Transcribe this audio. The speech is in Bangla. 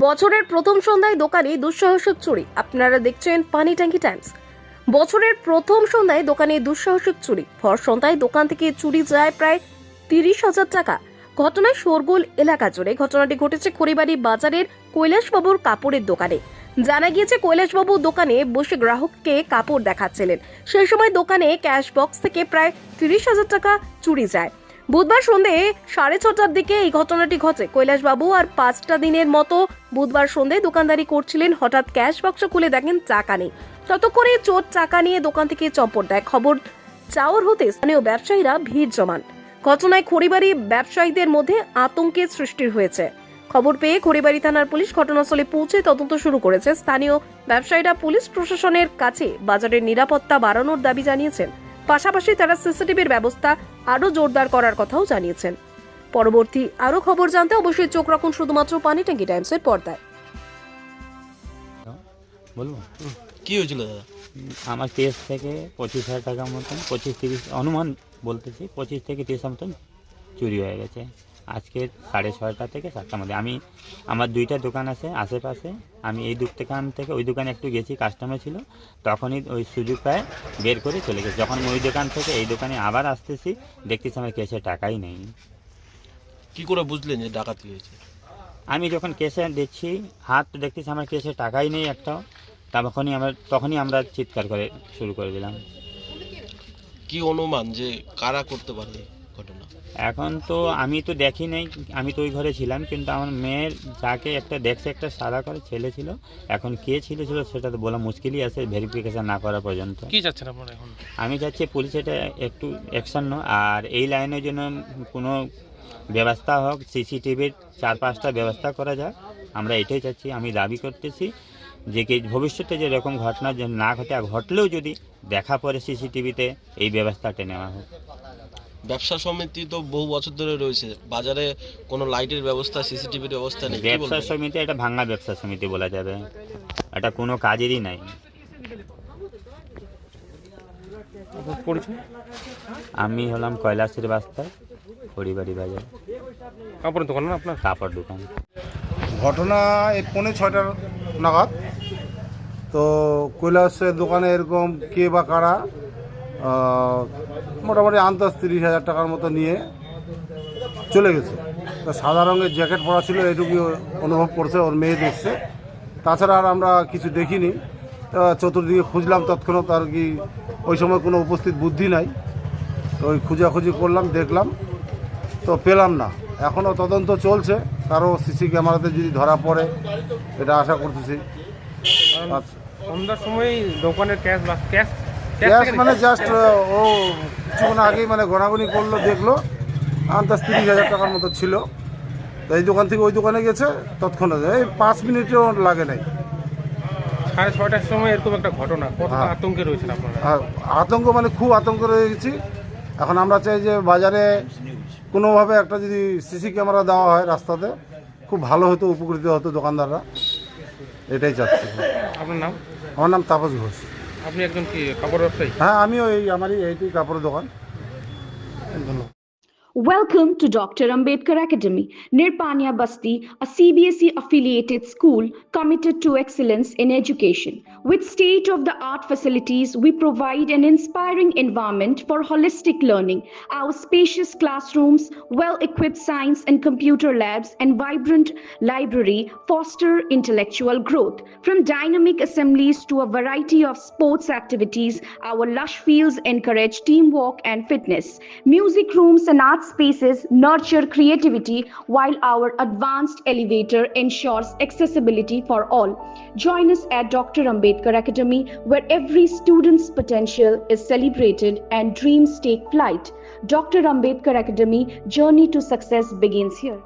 বছরের প্রথম সন্ধ্যায় দোকানে দুঃসাহসিক চুরি। আপনারা দেখছেন পানি ট্যাঙ্কি টাইমস। বছরের প্রথম সন্ধ্যায় দোকানে দুঃসাহসিক চুরি। ভর সন্ধ্যায় দোকান থেকে চুরি যায় প্রায় তিরিশ হাজার টাকা। ঘটনায় শোরগোল এলাকা জুড়ে ঘটনাটি ঘটেছে খড়িবাড়ি বাজারের কৈলাসবাবুর কাপড়ের দোকানে। জানা গিয়েছে, কৈলাসবাবু দোকানে বসে গ্রাহককে কাপড় দেখাচ্ছিলেন। সেই সময় দোকানে ক্যাশ বক্স থেকে প্রায় তিরিশ হাজার টাকা চুরি যায়। বুধবার সন্ধে সাড়ে ছটার দিকে এই ঘটনাটি ঘটে। কৈলাসবাবু আর পাঁচটা দিনের মতো বুধবার সন্ধে দোকানদারি করছিলেন। হঠাৎ ক্যাশ বাক্স খুলে দেখেন চাকা নেই। ততক্ষণে চোর চাকা নিয়ে দোকান থেকে চম্পট দেয়। খবর, চাওর হতে স্থানীয় ব্যবসায়ীরা ভিড় জমান। ঘটনায় খড়িবাড়ি ব্যবসায়ীদের মধ্যে আতঙ্কের সৃষ্টি হয়েছে। খবর পেয়ে খড়িবাড়ি থানার পুলিশ ঘটনাস্থলে পৌঁছে তদন্ত শুরু করেছে। স্থানীয় ব্যবসায়ীরা পুলিশ প্রশাসনের কাছে বাজারের নিরাপত্তা বাড়ানোর দাবি জানিয়েছেন। পাশাপাশি তারা সিসিটিভির ব্যবস্থা আরও জোরদার করার কথাও জানিয়েছেন। পরবর্তী আরও খবর জানতে অবশ্যই চোখ রাখুন শুধুমাত্র পানি ট্যাঙ্কি টাইমসের পর্দায়। বলব কি হয়েছিল দাদা? আমার কেস থেকে পঁচিশ হাজার টাকার মতন পঁচিশ তিরিশ অনুমান বলতেছি পঁচিশ থেকে তিরিশ মতন চুরি হয়ে গেছে। আজকে সাড়ে ছয়টা থেকে সাতটার মধ্যে। আমি আমার দুইটা দোকান আছে আশেপাশে। আমি এই দোকান থেকে ওই দোকানে একটু গেছি কাস্টমার ছিল। তখনই ওই সুযোগ পায় বের করে চলে গেছে। যখন ওই দোকান থেকে এই দোকানে আবার আসতেছি দেখতেছি আমার কেসে টাকাই নেই। কি করে বুঝলেন যে ডাকাতি হয়েছে? আমি যখন কেসে দেখছি হাত দেখতেছি আমার কেসে টাকাই নেই একটাও। তখনই আমরা তখনই আমরা চিৎকার করে শুরু করে দিলাম। কি অনুমান যে কারা করতে পারে এখন তো আমি তো দেখি নাই আমি তো ওই ঘরে ছিলাম কিন্তু আমার মেয়ের যাকে একটা দেখছে একটা সাদা করে ছেলে ছিল এখন কে ছিল ছিল সেটা তো বলা মুশকিলই আছে ভেরিফিকেশন না করা পর্যন্ত। কি চাচ্ছেন আপনারা এখন? আমি চাচ্ছি পুলিশ এটা একটু অ্যাকশন নো আর এই লাইনের জন্য কোনো ব্যবস্থা হোক সিসিটিভির চার পাঁচটা ব্যবস্থা করা যাক আমরা এটাই চাচ্ছি আমি দাবি করতেছি যে কি ভবিষ্যতে যে এরকম ঘটনা যে না ঘটে আর ঘটলেও যদি দেখা পড়ে সিসিটিভিতে এই ব্যবস্থাটা নেওয়া হোক। ব্যবসা সমিতি তো বহু বছর ধরে রয়েছে। বাজারে কোনো লাইটের ব্যবস্থা সিসিটিভির ব্যবস্থা নেই কি ব্যবসা সমিতি এটা ভাঙা ব্যবসা সমিতি বলা যাবে। এটা কোনো কাজেরই নাই। আমি হলাম কৈলাসের বাস্তা পরিবারী বাজার। কাপড়ের দোকান না আপনার? কাপড় দোকান। ঘটনা এই পৌনে ছয়টার নাগাদ। তো কৈলাসের দোকানে এরকম কে বা কারা মোটামুটি আন্দাজ তিরিশ হাজার টাকার মতো নিয়ে চলে গেছে। তো সাদা রঙের জ্যাকেট পরা ছিল এটুকু অনুভব করছে, ওর মেয়ে দেখছে। তাছাড়া আর আমরা কিছু দেখিনি। চতুর্দিকে খুঁজলাম, তৎক্ষণাৎ আর কি ওই সময় কোনো উপস্থিত বুদ্ধি নাই। তো ওই খুঁজাখুঁজি করলাম, দেখলাম, তো পেলাম না। এখনও তদন্ত চলছে, কারও সিসি ক্যামেরাতে যদি ধরা পড়ে, এটা আশা করতেছি। আচ্ছা। সন্ধ্যার সময় দোকানের ক্যাশ ক্যাশ ক্যাশ মানে জাস্ট ও কিছুক্ষণ আগেই মানে গণাগণি করল দেখল। আন্দাজ তিরিশ হাজার টাকার মতো ছিল। তো এই দোকান থেকে ওই দোকানে গেছে তৎক্ষণাৎ। এই পাঁচ মিনিটও লাগে নাই। সাড়ে ছয়টার সময় এরকম একটা ঘটনা কত হ্যাঁ। আতঙ্কে রয়েছেন আপনারা? আতঙ্ক মানে খুব আতঙ্ক রয়ে গেছি। এখন আমরা চাই যে বাজারে কোনোভাবে একটা যদি সিসি ক্যামেরা দেওয়া হয় রাস্তাতে খুব ভালো হতো উপকৃত হতো দোকানদাররা। এটাই চাচ্ছি। আপনার নাম? আমার নাম তাপস ঘোষ। আপনি একজন কি কাপড় ব্যবসায়ী? হ্যাঁ আমি ওই আমারই এইটি কাপড়ের দোকান। ধন্যবাদ। Welcome to Dr. Ambedkar Academy, Nirpanya Basti, a CBSE affiliated school committed to excellence in education. With state of the art facilities, we provide an inspiring environment for holistic learning. Our spacious classrooms, well equipped science and computer labs, and vibrant library foster intellectual growth. From dynamic assemblies to a variety of sports activities, our lush fields encourage teamwork and fitness. Music rooms and spaces nurture creativity, while our advanced elevator ensures accessibility for all. Join us at Dr. Ambedkar Academy, where every student's potential is celebrated and dreams take flight. Dr. Ambedkar Academy, journey to success begins here.